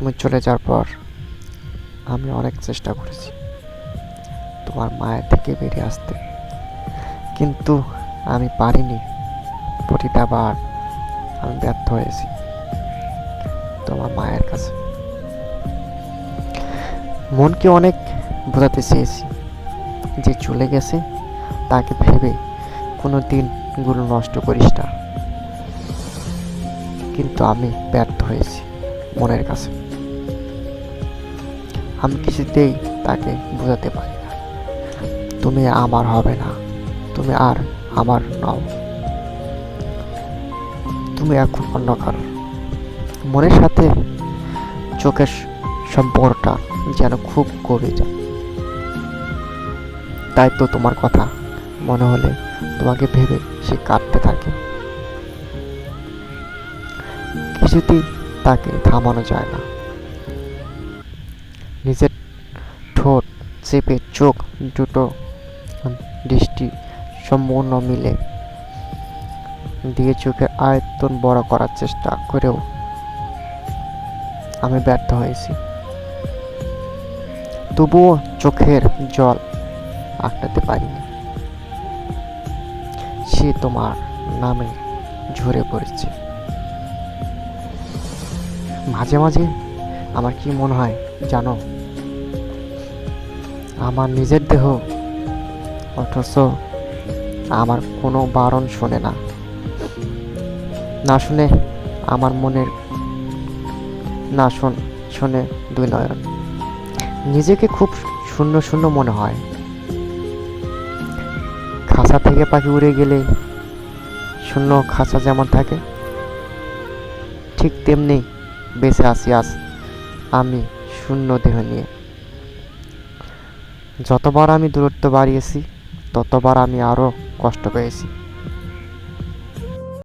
তুমি চলে যাওয়ার পর আমি অনেক চেষ্টা করেছি তোমার মায়ের থেকে বেরিয়ে আসতে। কিন্তু আমি পারিনি। প্রতিটা বার আমি ব্যর্থ হয়েছি তোমার মায়ের কাছে। মনকে অনেক বোঝাতে চেয়েছি যে চলে গেছে, তাকে ভেবে কোনো দিনগুলো নষ্ট করিস না। কিন্তু আমি ব্যর্থ হয়েছি মনের কাছে। আমি কিছুতেই তাকে বোঝাতে পারি না। তুমি আমার হবে না, তুমি আর আমার নও। তুমি এখন অন্য কারও মনের সাথে চোখের সম্পর্কটা যেন খুব গভীর তাই তো তোমার কথা, মনে হলে তোমাকে ভেবে সে কাঁদতে থাকে। কিছুতেই তাকে থামানো যায় না। নিজের ঠোঁট চেপে চোখ দুটো দৃষ্টি সম্পূর্ণ মিলে দিয়ে চোখের আয়তন বড় করার চেষ্টা করেও আমি ব্যর্থ হয়েছি। তবুও চোখের জল আটকাতে পারিনি। সে তোমার নামে ঝরে পড়েছে। মাঝে মাঝে আমার কি মনে হয় জানো? আমার নিজের দেহ। অথচ আমার কোনো বারণ শোনে না। না শুনে আমার মনের, না শোন, শোনে দুই নয়ন। নিজেকে খুব শূন্য শূন্য মনে হয়। খাঁচা থেকে পাখি উড়ে গেলে শূন্য খাঁচা যেমন থাকে, ঠিক তেমনি বেঁচে আছি আজ আমি শূন্য দেহ নিয়ে। যতবার আমি দূরত্ব বাড়িয়েছি ততবার আমি আরও কষ্ট পেয়েছি।